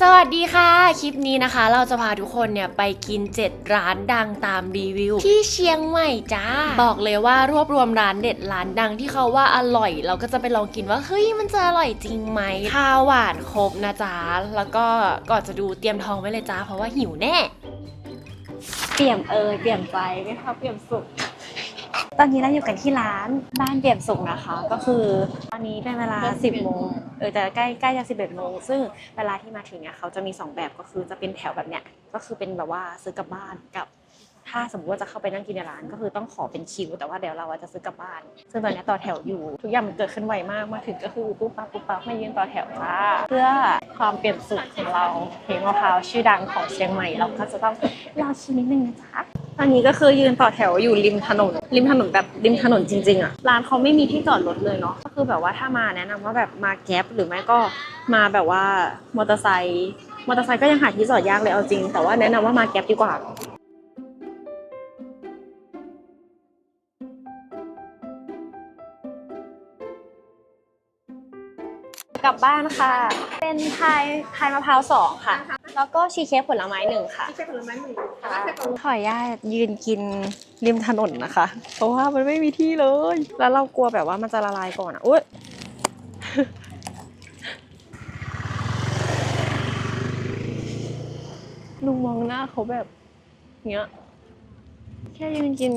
สวัสดีค่ะ คลิปนี้นะคะ เราจะพาทุกคนเนี่ยไปกิน 7 ร้านดังตามรีวิว ที่เชียงใหม่จ้า บอกเลยว่ารวบรวมร้านเด็ดร้านดังที่เขาว่าอร่อย เราก็จะไปลองกินว่าเฮ้ยมันจะอร่อยจริงไหมข้าวหวานครบนะจ๊ะแล้วก็ก่อนจะดูเตรียมท้องไว้เลยจ้าเพราะว่าหิวแน่ เปี่ยมเอยเปี่ยมใจไหมคะเปี่ยมสุข ตอนนี้เราอยู่กันที่ร้านบ้านเปี่ยมสุขนะคะ ก็คือตอนนี้เป็นเวลา 10โมงเออแต่ใกล้ใกล้จะ11โมงซึ่งเวลาที่มาถึงเนี่ยเขาจะมี 2 แบบก็คือจะเป็นแถวแบบเนี้ยก็คือเป็นแบบว่าซื้อกลับบ้านกับ ถ้าสมมติว่าจะเข้าไปนั่งกินในร้าน ก็คือต้องขอเป็นคิว แต่ว่าเดี๋ยวเราอะจะซื้อกลับบ้าน ซึ่งตอนนี้ต่อแถวอยู่ ทุกอย่างมันเกิดขึ้นไวมากมาถึงก็คือปุ๊บปั๊บปุ๊บปั๊บมายืนต่อแถวจ้าเพื่อความเปี่ยมสุขของเราเพลงมะพร้าวชื่อดังของเชียงใหม่เราก็จะต้องรอคิวนิดนึงนะจ๊ะต อนนี้ก็คือยืนต่อแถวอยู่ริมถนน ริมถนนแบบริมถนนจริง ๆอะร้านเขาไม่มีที่จอดรถเลยเนาะก็คือแบบว่าถ้ามาแนะนำว่าแบบมาแก๊ปหรือไม่ก็มาแบบว่ามอเตอร์ไซค์มอเตอร์ไซค์ก็ยังหาที่จอดยากเลยเอาจริง แต่ว่าแนะนำว่ามาแก๊ปดีกว่า กลับบ้านค่ะ เป็นพายพายมะพร้าวสองค่ะ แล้วก็ชีสเค้กผลไม้หนึ่งค่ะใช่ผลไม้หนึ่งขออนุญาตยืนกินริมถนนนะคะ เพราะว่ามันไม่มีที่เลย แล้วเรากลัวแบบว่ามันจะละลายก่อนอะอุ้ยลุงมองหน้าเขาแบบเนี้ย แค่ยืนกิน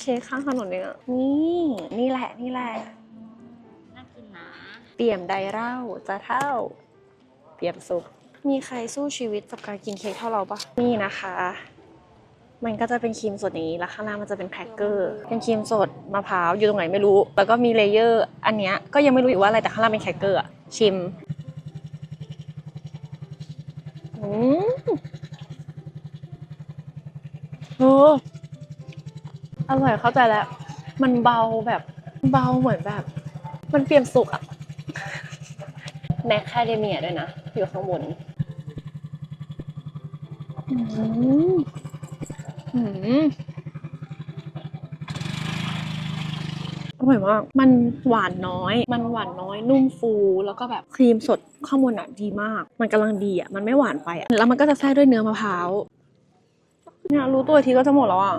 เค้กข้างถนนเองอะนี่ นี่แหละ นี่แหละ น่ากินนะเปี่ยมใดเล่าจะเท่าเปี่ยมสุข มีใครสู้ชีวิตกับการกินเค้กเท่าเราปะนี่นะคะ มันก็จะเป็นครีมสดอย่างนี้แล้วข้างล่างมันจะเป็นแครกเกอร์ เป็นครีมสดมะพร้าวอยู่ตรงไหนไม่รู้ แล้วก็มีเลเยอร์ อันเนี้ยก็ยังไม่รู้อีกว่าอะไรแต่ข้างล่างเป็นแครกเกอร์อะชิมอืมโอ้อร่อยเข้าใจแล้ว มันเบาแบบเบาเหมือนแบบ มันเปียมสุกอะแมคคาเดเมียด้วยนะ อยู่ข้างบน อืมอร่อยมาก มันหวานน้อย มันหวานน้อย นุ่มฟู แล้วก็แบบครีมสดข้างบนอะดีมาก มันกำลังดีอะ มันไม่หวานไปอะ แล้วมันก็จะแทรกด้วยเนื้อมะพร้าว เนี่ยรู้ตัวอีกทีก็จะหมดแล้วอะ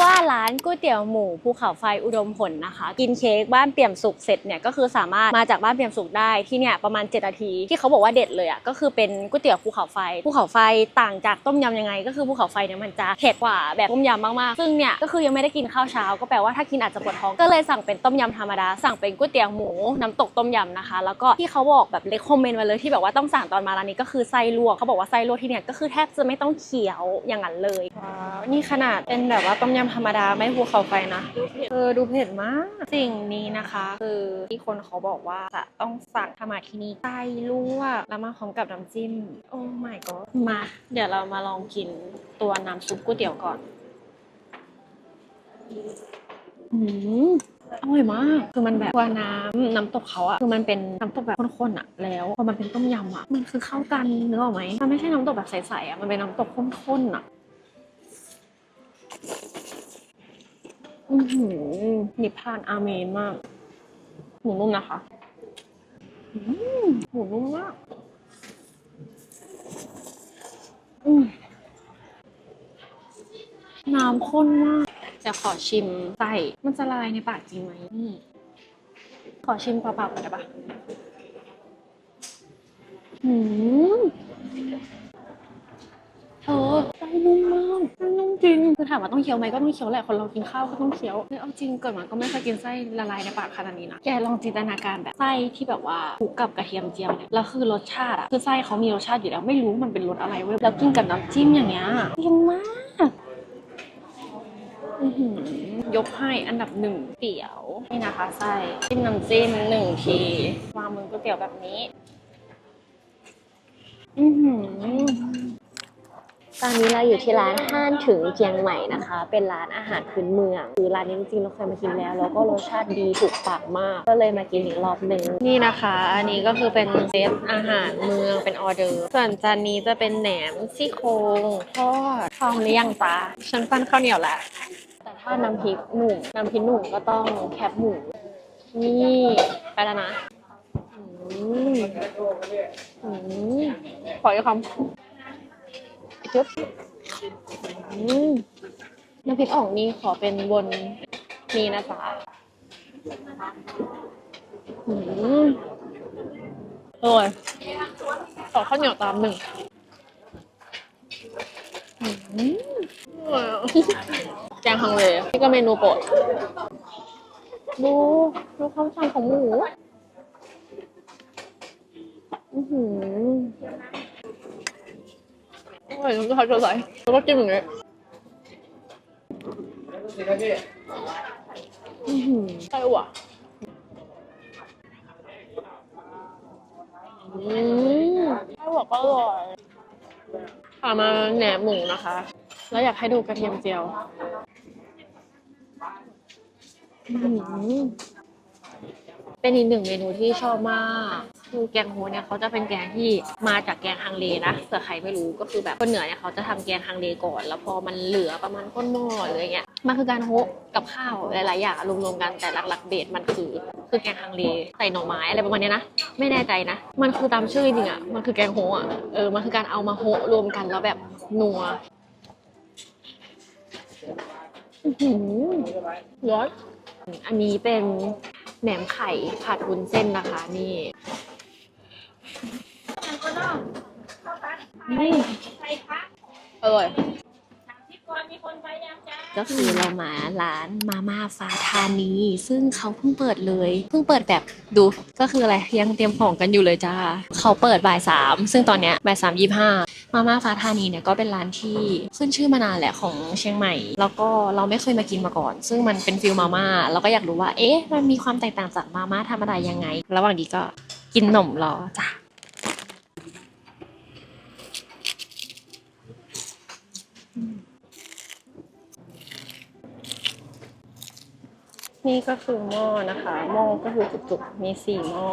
ว่าร้านก๋วยเตี๋ยวหมูภูเขาไฟอุดมผลนะคะ กินเค้กบ้านเปี่ยมสุขเสร็จเนี่ยก็คือสามารถมาจากบ้านเปี่ยมสุขได้ที่เนี่ยประมาณ7นาทีที่เขาบอกว่าเด็ดเลยอะก็คือเป็นก๋วยเตี๋ยวภูเขาไฟภูเขาไฟต่างจากต้มยำยังไง ก็คือภูเขาไฟเนี่ยมันจะเผ็ดกว่าแบบต้มยำมากๆซึ่งเนี่ยก็คือยังไม่ได้กินข้าวเช้า ก็แปลว่าถ้ากินอาจจะปวดท้องก็เลยสั่งเป็นต้มยำธรรมดาสั่งเป็นก๋วยเตี๋ยวหมูน้ำตกต้มยำนะคะ แล้วก็ที่เขาบอกแบบเลคคอมเมนต์มาเลยที่แบบว่าต้องสั่งตอนมาร้านนี้ก็คือไส้ลวกเขาบอกว่าไส้ลวกที่เนี่ยก็คือแทบจะไม่ต้องเคี้ยวอย่างนั้นเลยว้าวนี่ขนาดเป็นแบบว่าต้มยำธรรมดาไม่ภูเขาไฟนะเออดูเผ็ดมาก สิ่งนี้นะคะ คือที่คนเขาบอกว่าจะต้องสั่งถ้ามาที่นี่ไส้ลวกแล้วมาพร้อมกับน้ำจิ้ม โอ้ my god มา เดี๋ยวเรามาลองกินตัวน้ำซุปก๋วยเตี๋ยวก่อนอืมอร่อยมาก คือมันแบบตัวน้ำน้ำตกเขาอะคือมันเป็นน้ำตกแบบข้นๆอะแล้วพอมันเป็นต้มยำอะมันคือเข้ากันนึกออกไหมมันไม่ใช่น้ำตกแบบใสๆอะมันเป็นน้ำตกข้นๆอะ อือหือนิพพานอาเมนมาก หมูนุ่มนะคะอืมหมูนุ่มมากอืมน้ำข้นมาก จะขอชิมไส้มันจะลายในปากจริงไหมนี่ ขอชิมเปล่าๆก่อนได้ปะหืมเออไส้นุ่มมากไส้นุ่มจริง คือถามว่าต้องเคี้ยวไหมก็ต้องเคี้ยวแหละคนเรากินข้าวก็ต้องเคี้ยวเฮ้ยเอาจริงเกิดมาก็ไม่เคยกินไส้ละลายในปากขนาดนี้นะแกลองจินตนาการแบบไส้ที่แบบว่าคลุกกับกระเทียมเจียวเนี่ยแล้วคือรสชาติอะคือไส้เขามีรสชาติอยู่แล้วไม่รู้มันเป็นรสอะไรเว้ยแล้วกินกับน้ำจิ้มอย่างเงี้ยดีมากยกให้อันดับหนึ่งเตี๋ยวนี่นะคะไส้จิ้มน้ำจิ้มหนึ่งทีวางมือก๋วยเตี๋ยวแบบนี้ อือหือ ตอนนี้เราอยู่ที่ร้านห้านถึงเชียงใหม่นะคะ เป็นร้านอาหารพื้นเมือง คือร้านนี้จริงๆเราเคยมากินแล้ว แล้วก็รสชาติดีถูกปากมาก ก็เลยมากินอีกรอบหนึ่งนี่นะคะ อันนี้ก็คือเป็นเซตอาหารเมืองเป็นออเดอร์ ส่วนจานนี้จะเป็นแหนมซี่โครงทอดทองหรือยังจ๊ะฉันปั้นข้าวเหนียวแล้วแต่ถ้าถ้าน้ำพริกหนุ่มน้ำพริกหนุ่มก็ต้องแคบหมูนี่ไปแล้วนะอืมอืมขออีกคำ จุ๊บอืมน้ำพริกอ่องนี่ขอเป็นบนนี้นะจ๊ะอืมอร่อยขอข้าวเหนียวตามหนึ่งแกงฮังเลนี่ก็เมนูโปรดดูดูความฉ่ำของหมู อือหือ อร่อยน้ำตาลจะไหลแล้วก็จิ้มอย่างนี้อือหือไส้หวานอืมไส้หวานก็อร่อยผ่ามาแหนมหมูนะคะ แล้วอยากให้ดูกระเทียมเจียวอืมเป็นอีกหนึ่งเมนูที่ชอบมาก คือแกงโฮเนี่ยเขาจะเป็นแกงที่มาจากแกงฮังเลนะเผื่อใครไม่รู้ก็คือแบบคนเหนือเนี่ยเขาจะทำแกงฮังเลก่อน แล้วพอมันเหลือประมาณก้นหม้อหรืออะไรเงี้ยมันคือการโฮกับข้าวหลายๆอย่างรวมๆกันแต่หลักๆเบสมันคือคือแกงฮังเลใส่หน่อไม้อะไรประมาณเนี้ยนะไม่แน่ใจนะ มันคือตามชื่อจริงอะมันคือแกงโฮอะเออมันคือการเอามาโฮรวมกันแล้วแบบนัวหือร้อนอันนี้เป็นแหนมไข่ผัดวุ้นเส้นนะคะนี่ นี่อร่อยก็คือเรามาร้านมาม่าฟาทานี ซึ่งเขาเพิ่งเปิดเลย เพิ่งเปิดแบบดูก็คืออะไรยังเตรียมของกันอยู่เลยจ้าเขาเปิดบ่ายสามซึ่งตอนเนี้ยบ่ายสามยี่ห้ามาม่าฟาทานีเนี่ยก็เป็นร้านที่ขึ้นชื่อมานานแหละของเชียงใหม่ แล้วก็เราไม่เคยมากินมาก่อน ซึ่งมันเป็นฟิลมาม่าเราก็อยากรู้ว่าเอ๊ะมันมีความแตกต่างจากมาม่าธรรมดายังไง ระหว่างนี้ก็กินหนมรอจ้ะ นี่ก็คือหม้อนะคะหม้อก็คือจุกๆมีสี่หม้อ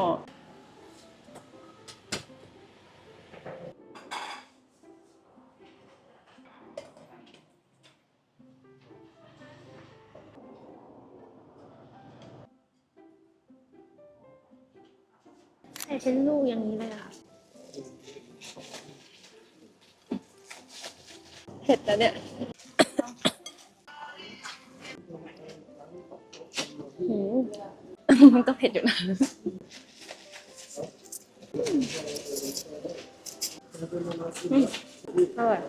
ใส่เป็นลูกอย่างนี้เลยค่ะเผ็ดแล้วเนี่ย มันก็เผ็ดอยู่นะอืมอร่อย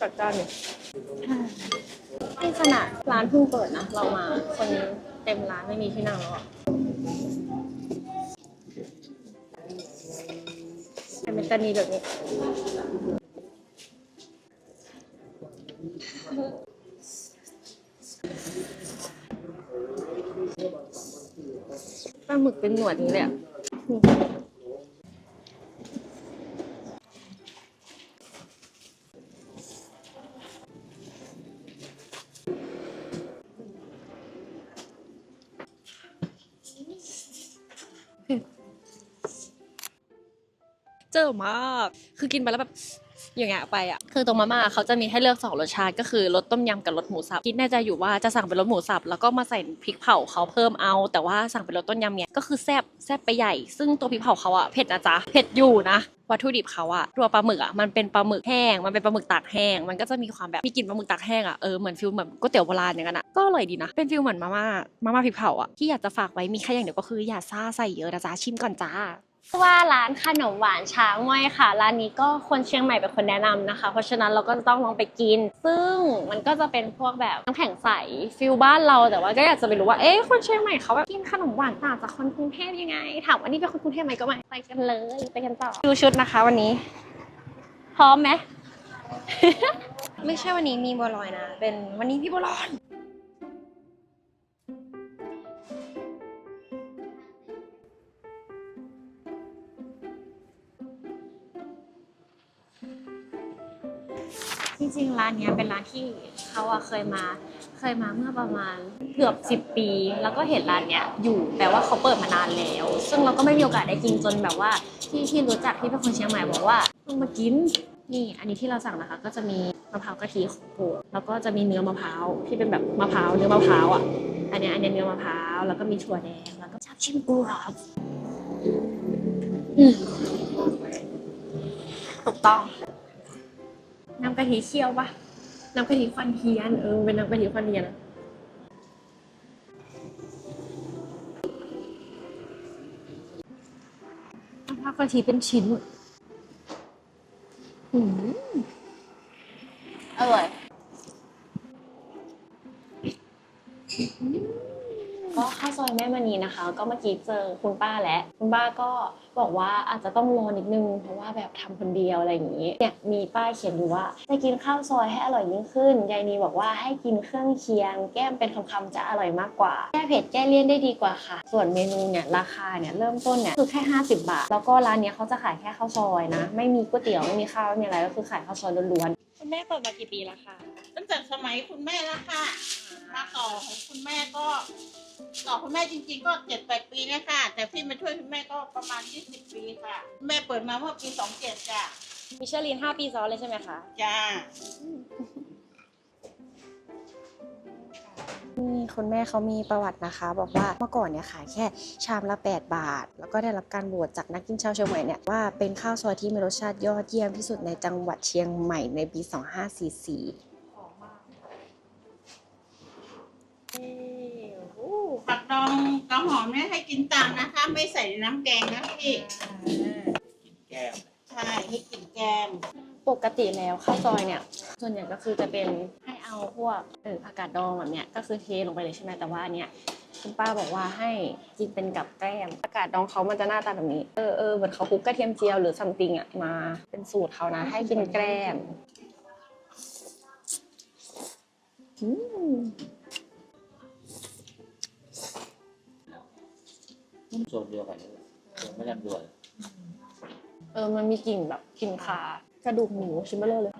จัดจ้านอยู่นี่ขนาดร้านเพิ่งเปิดนะ เรามาคนเต็มร้านไม่มีที่นั่งแล้วอะแต่มันจะมีแบบนี้ ปลา หมึกเป็นหนวดนี้เลยอะเจอมาก คือกินไปแล้วแบบอย่างเงี้ยไปอะ คือตรงมาม่าเขาจะมีให้เลือกสองรสชาติก็คือรสต้มยำกับรสหมูสับคิดแน่ใจอยู่ว่าจะสั่งเป็นรสหมูสับแล้วก็มาใส่พริกเผาเขาเพิ่มเอา แต่ว่าสั่งเป็นรสต้มยำเนี่ยก็คือแซบแซบไปใหญ่ ซึ่งตัวพริกเผาเขาอะเผ็ดนะจ๊ะเผ็ดอยู่นะวัตถุดิบเขาอะตัวปลาหมึกอะมันเป็นปลาหมึกแห้ง มันเป็นปลาหมึกตากแห้ง มันก็จะมีความแบบมีกลิ่นปลาหมึกตากแห้งอะเออเหมือนฟิลเหมือนก๋วยเตี๋ยวโบราณอย่างนั้นอะก็อร่อยดีนะ เป็นฟิลเหมือนมาม่ามาม่าพริกเผาอะที่อยากจะฝากไว้มีแค่อย่างเดียวก็คืออย่าซ่าใส่เยอะนะจ๊ะชิมก่อนจ้า ว่าร้านขนมหวานช้างม้อยค่ะ ร้านนี้ก็คนเชียงใหม่เป็นคนแนะนำนะคะ เพราะฉะนั้นเราก็จะต้องลองไปกิน ซึ่งมันก็จะเป็นพวกแบบน้ำแข็งใสฟิลบ้านเราแต่ว่าก็อยากจะไปรู้ว่าเอ๊ะคนเชียงใหม่เขาแบบกินขนมหวานต่างจากคนกรุงเทพยังไง ถามว่านี่เป็นคนกรุงเทพไหมก็ไม่ไปกันเลยไปกันต่อดูชุดนะคะ วันนี้ พร้อมไหมไม่ใช่วันนี้มีบัวลอยนะ เป็นวันนี้พี่บัวลอย ริง ๆ ร้านเนี้ยเป็นร้านที่เขาอะเคยมา เคยมาเมื่อประมาณเกือบ 10 ปี แล้วก็เห็นร้านเนี้ยอยู่แต่ว่าเขาเปิดมานานแล้ว ซึ่งเราก็ไม่มีโอกาสได้กินจนแบบว่า ที่ที่รู้จักที่เป็นคนเชียงใหม่บอกว่าต้องมากินนี่อันนี้ที่เราสั่งนะคะ ก็จะมีมะพร้าวกะทิของโปรดแล้วก็จะมีเนื้อมะพร้าวที่เป็นแบบมะพร้าวเนื้อมะพร้าวอะอันเนี้ยอันเนี้ยเนื้อมะพร้าวแล้วก็มีถั่วแดงแล้วก็ชับชิมกรอบอืมถูกต้อง น้ำกะทิเคี่ยวปะน้ำกะทิควันเทียน เออ เป็นน้ำกะทิควันเทียนอะน้ำผักกะทิเป็นชิ้นอืมอร่อย ก็ข้าวซอยแม่มณีนะคะ ก็เมื่อกี้เจอคุณป้าแล้วคุณป้าก็บอกว่าอาจจะต้องรอนิดนึง เพราะว่าแบบทำคนเดียวอะไรอย่างนี้เนี่ยมีป้ายเขียนอยู่ว่าจะกินข้าวซอยให้อร่อยยิ่งขึ้นยายนีบอกว่าให้กินเครื่องเคียง แก้มเป็นคำๆจะอร่อยมากกว่าแก้เผ็ดแก้เลี่ยนได้ดีกว่าค่ะ ส่วนเมนูเนี่ยราคาเนี่ยเริ่มต้นเนี่ยคือแค่50 บาท แล้วก็ร้านเนี้ยเขาจะขายแค่ข้าวซอยนะ ไม่มีก๋วยเตี๋ยวไม่มีข้าวไม่มีอะไรก็คือขายข้าวซอยล้วนๆคุณแม่เปิดมากี่ปีแล้วคะตั้งแต่สมัยคุณแม่แล้วค่ะมาต่อของคุณแม่ก็ ต่อคุณแม่จริงๆก็เจ็ดแปดปีนะค่ะ แต่พี่มาช่วยคุณแม่ก็ประมาณยี่สิบปีค่ะ แม่เปิดมาเมื่อปีสองเจ็ดจ้ะมิชลิน 5 ปีซ้อนเลยใช่ไหมคะ จ้านี่คุณแม่เขามีประวัตินะคะ บอกว่าเมื่อก่อนเนี่ยขายแค่ชามละ 8 บาท แล้วก็ได้รับการโหวตจากนักกินชาวเชียงใหม่เนี่ยว่าเป็นข้าวซอยที่มีรสชาติยอดเยี่ยมที่สุดในจังหวัดเชียงใหม่ในปี 2544 ผักดองกระหอมเนี่ยให้กินตามนะคะ ไม่ใส่ในน้ำแกงนะพี่แก้มใช่ให้กินแกมปกติแล้วข้าวซอยเนี่ย ส่วนใหญ่ก็คือจะเป็นให้เอาพวกเออผักกาดดองแบบเนี้ยก็คือเทลงไปเลยใช่ไหมแต่ว่าอันเนี้ยคุณป้าบอกว่าให้กินเป็นกับแกล้มผักกาดดองเขามันจะหน้าตาแบบนี้เออเออเหมือนเขาคลุกกระเทียมเจียวหรือซัมติงอะมาเป็นสูตรเขานะ ให้กินแกล้มอืม โซนเดียวกันเลยโซนไม่ลำดวน เออ มันมีกลิ่นแบบกลิ่นขากระดูกหมูชิ้นเบลอเลย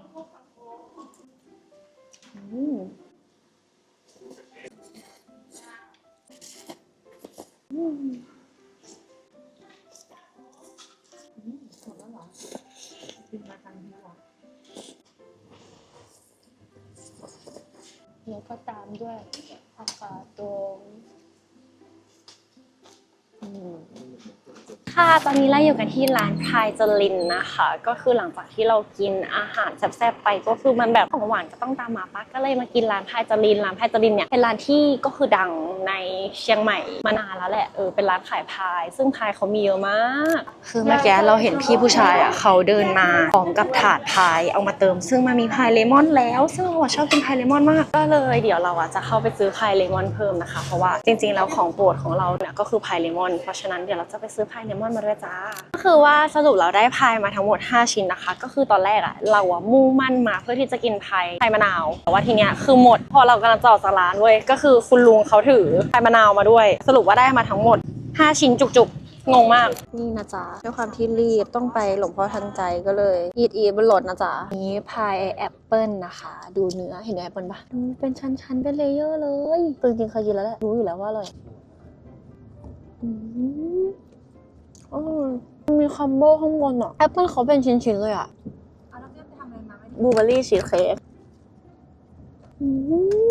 ค่ะ ตอนนี้เราอยู่กันที่ร้านพายจลินนะคะ ก็คือหลังจากที่เรากินอาหารแซ่บๆไปก็คือมันแบบของหวานก็ต้องตามมาปะก็เลยมากินร้านพายจลินร้านพายจลินเนี่ยเป็นร้านที่ก็คือดังในเชียงใหม่มานานแล้วแหละเออเป็นร้านขายพาย ซึ่งพายเขามีเยอะมาก คือเมื่อกี้เราเห็นพี่ผู้ชายอะเขาเดินมาพร้อมกับถาดพายเอามาเติม ซึ่งมันมีพายเลมอนแล้ว ซึ่งเราอะชอบกินพายเลมอนมากก็เลยเดี๋ยวเราอะจะเข้าไปซื้อพายเลมอนเพิ่มนะคะเพราะว่าจริงๆแล้วของโปรดของเราเนี่ยก็คือพายเลมอนเพราะฉะนั้นเดี๋ยวเราจะไปซื้อพายเลมอนมาด้วยจ้า ก็คือว่าสรุปเราได้พายมาทั้งหมด 5 ชิ้นนะคะ ก็คือตอนแรกอะเราอะมุ่งมั่นมาเพื่อที่จะกินพายพายมะนาว แต่ว่าทีเนี้ยคือหมด พอเรากำลังจะออกจากร้านเว้ยก็คือคุณลุงเขาถือพายมะนาวมาด้วย สรุปว่าได้มาทั้งหมด 5 ชิ้นจุกๆ งงมาก นี่นะจ๊ะด้วยความที่รีบต้องไปหลวงพ่อทันใจก็เลยอีดอีบนรถนะจ๊ะนี้พายแอปเปิลนะคะ ดูเนื้อเห็นเนื้อแอปเปิลปะดูเป็นชั้นๆเป็นเลเยอร์เลยจริงๆเคยกินแล้วแหละรู้อยู่แล้วว่าอร่อยอืม อร่อยมันมีคัมโบข้างบนอะแอปเปิลเขาเป็นชิ้นๆเลยอะบลูเบอร์รี่ชีสเค้กอื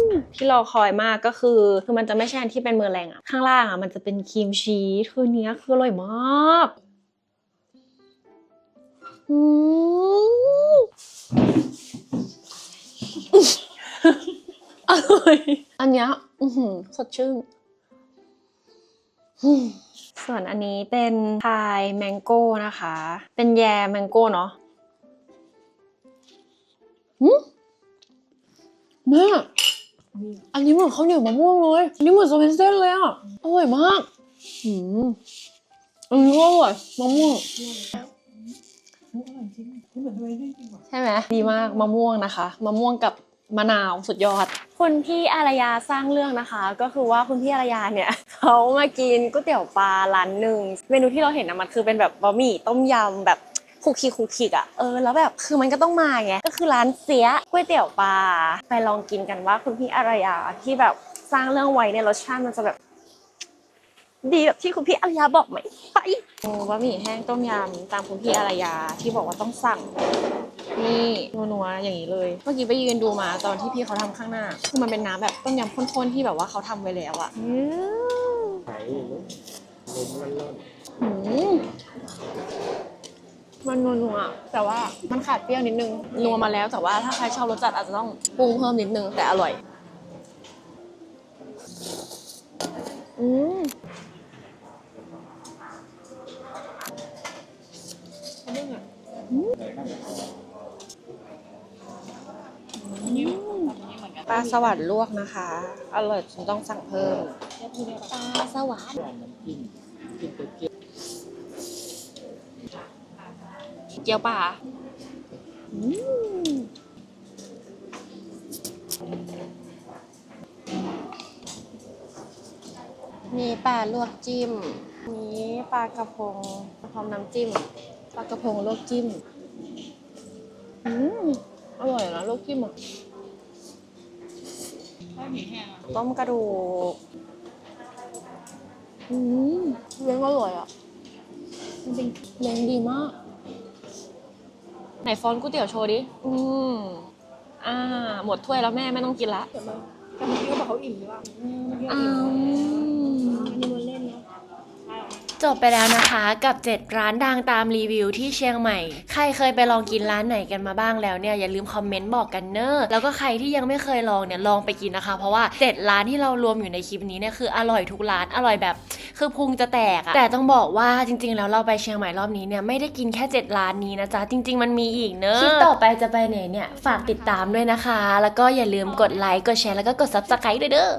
มที่รอคอยมากก็คือคือมันจะไม่ใช่อันที่เป็นเมอร์แรงอะข้างล่างอะมันจะเป็นครีมชีสคือเนี้ยคืออร่อยมากอืมอร่อยอันเนี้ยอื้อหือสดชื่นอืม ส่วนอันนี้เป็นพายแมงโก้นะคะ เป็นแยมแมงโก้เนาะหืมแม่อันนี้เหมือนข้าวเหนียวมะม่วงเลย อันนี้เหมือนสเวนเซ่นเลยอะ อร่อยมากอืมอันนี้ก็อร่อยมะม่วงใช่ไหมดีมากมะม่วงนะคะ มะม่วงกับ มะนาวสุดยอด คุณพี่อารยาสร้างเรื่องนะคะ ก็คือว่าคุณพี่อารยาเนี่ยเขามากินก๋วยเตี๋ยวปลาร้านหนึ่งเมนูที่เราเห็นนะมันคือเป็นแบบบะหมี่ต้มยำแบบคุกคิกคุกคิกอะเออแล้วแบบคือมันก็ต้องมาไงก็คือร้านเสียก๋วยเตี๋ยวปลาไปลองกินกันว่าคุณพี่อารยาที่แบบสร้างเรื่องไว้เนี่ยรสชาติมันจะแบบ ดีแบบที่คุณพี่อารยาบอกไหมไปโอ้บะหมี่แห้งต้มยำตามคุณพี่อารยาที่บอกว่าต้องสั่ง นี่นี่นัวๆอย่างนี้เลย เมื่อกี้ไปยืนดูมาตอนที่พี่เขาทำข้างหน้า คือมันเป็นน้ำแบบต้มยำข้นๆที่แบบว่าเขาทำไว้แล้วอะอืมไข่ลมลมร้อนอืมมันนัวๆอะแต่ว่ามันขาดเปรี้ยวนิดนึง นัวมาแล้วแต่ว่าถ้าใครชอบรสจัดอาจจะต้องปรุงเพิ่มนิดนึงแต่อร่อย อืม ปลาสวัสดลวกนะคะ อร่อยจนต้องสั่งเพิ่มปลาสวัสดๆน้ำจิ้มจิ้มเปรี้ยวเกี๊ยวปลาอืมมีปลาลวกจิ้ม มีปลากระพงพร้อมน้ำจิ้ม ปลากระพงลวกจิ้ม อืมอร่อยนะลวกจิ้มอะ ข้าวหมี่แห้งอะ ต้มกระดูก อืมเลี้ยงอร่อยอะจริงๆเลี้ยงดีมาก ไหนฟอนต์ก๋วยเตี๋ยวโชว์ดิ อืมอ่า หมดถ้วยแล้วแม่ไม่ต้องกินละแต่เมื่อกี้ก็บอกเขาอิ่มหรือเปล่าเมื่อกี้อ้า อิ่ม ว อันนี้มันเล่นเนาะ จบไปแล้วนะคะกับ 7 ร้านดังตามรีวิวที่เชียงใหม่ ใครเคยไปลองกินร้านไหนกันมาบ้างแล้วเนี่ยอย่าลืมคอมเมนต์บอกกันเนอะแล้วก็ใครที่ยังไม่เคยลองเนี่ยลองไปกินนะคะ เพราะว่า 7 ร้านที่เรารวมอยู่ในคลิปนี้เนี่ยคืออร่อยทุกร้านอร่อยแบบคือพุงจะแตกอะแต่ต้องบอกว่าจริง ๆ แล้วเราไปเชียงใหม่รอบนี้เนี่ยไม่ได้กินแค่ 7 ร้านนี้นะจ๊ะจริง ๆ มันมีอีกเนอะคลิปต่อไปจะไปไหนเนี่ยฝากติดตามด้วยนะคะ แล้วก็อย่าลืมกดไลค์กดแชร์แล้วก็กด subscribe ด้วยเด้อ